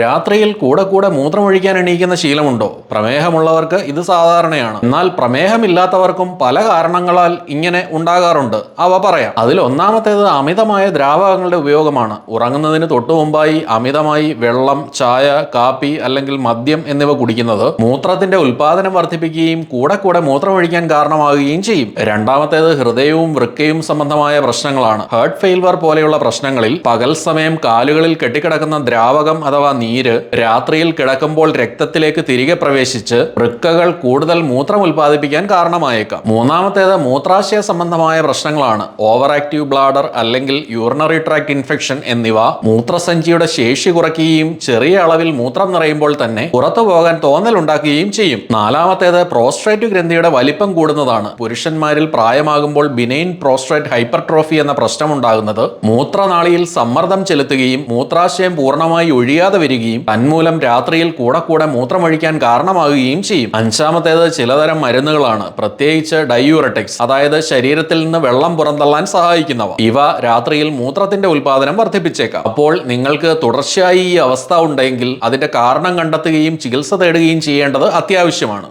രാത്രിയിൽ കൂടെ കൂടെ മൂത്രമൊഴിക്കാൻ എണീക്കുന്ന ശീലമുണ്ടോ? പ്രമേഹമുള്ളവർക്ക് ഇത് സാധാരണയാണ്. എന്നാൽ പ്രമേഹമില്ലാത്തവർക്കും പല കാരണങ്ങളാൽ ഇങ്ങനെ ഉണ്ടാകാറുണ്ട്. അവ പറയാം. അതിൽ ഒന്നാമത്തേത് അമിതമായ ദ്രാവകങ്ങളുടെ ഉപയോഗമാണ്. ഉറങ്ങുന്നതിന് തൊട്ടു മുമ്പായി അമിതമായി വെള്ളം ചായ കാപ്പി അല്ലെങ്കിൽ മദ്യം എന്നിവ കുടിക്കുന്നത് മൂത്രത്തിന്റെ ഉൽപാദനം വർദ്ധിപ്പിക്കുകയും കൂടെ കൂടെ മൂത്രമൊഴിക്കാൻ കാരണമാകുകയും ചെയ്യും. രണ്ടാമത്തേത് ഹൃദയവും വൃക്കയും സംബന്ധമായ പ്രശ്നങ്ങളാണ്. ഹേർട്ട് ഫെയിൽവർ പോലെയുള്ള പ്രശ്നങ്ങളിൽ പകൽ സമയം കാലുകളിൽ കെട്ടിക്കിടക്കുന്ന ദ്രാവകം അഥവാ നീര് രാത്രിയിൽ കിടക്കുമ്പോൾ രക്തത്തിലേക്ക് തിരികെ പ്രവേശിച്ച് വൃക്കകൾ കൂടുതൽ മൂത്രം ഉൽപ്പാദിപ്പിക്കാൻ കാരണമായേക്കാം. മൂന്നാമത്തേത് മൂത്രാശയ സംബന്ധമായ പ്രശ്നങ്ങളാണ്. ഓവർ ആക്റ്റീവ് ബ്ലാഡർ അല്ലെങ്കിൽ യൂറിനറി ട്രാക്ട് ഇൻഫെക്ഷൻ എന്നിവ മൂത്രസഞ്ചിയുടെ ശേഷി കുറയ്ക്കുകയും ചെറിയ അളവിൽ മൂത്രം നിറയുമ്പോൾ തന്നെ പുറത്തു പോകാൻ തോന്നലുണ്ടാക്കുകയും ചെയ്യും. നാലാമത്തേത് പ്രോസ്ട്രേറ്റ് ഗ്രന്ഥിയുടെ വലിപ്പം കൂടുന്നതാണ്. പുരുഷന്മാരിൽ പ്രായമാകുമ്പോൾ ബിനൈൻ പ്രോസ്ട്രേറ്റ് ഹൈപ്പർട്രോഫി എന്ന പ്രശ്നം ഉണ്ടാകുന്നത് മൂത്രനാളിയിൽ സമ്മർദ്ദം ചെലുത്തുകയും മൂത്രാശയം പൂർണമായി ഒഴിയാതെ വരികയും തന്മൂലം രാത്രിയിൽ കൂടെ കൂടെ മൂത്രമൊഴിക്കാൻ കാരണമാകുകയും ചെയ്യും. അഞ്ചാമത്തേത് ചിലതരം മരുന്നുകളാണ്. പ്രത്യേകിച്ച് ഡയൂറട്ടിക്സ് അതായത് ശരീരത്തിൽ നിന്ന് വെള്ളം പുറന്തള്ളാൻ സഹായിക്കുന്നവ. ഇവ രാത്രിയിൽ മൂത്രത്തിന്റെ ഉൽപാദനം വർദ്ധിപ്പിച്ചേക്കാം. അപ്പോൾ നിങ്ങൾക്ക് തുടർച്ചയായി ഈ അവസ്ഥ ഉണ്ടെങ്കിൽ അതിന്റെ കാരണം കണ്ടെത്തുകയും ചികിത്സ തേടുകയും ചെയ്യേണ്ടത് അത്യാവശ്യമാണ്.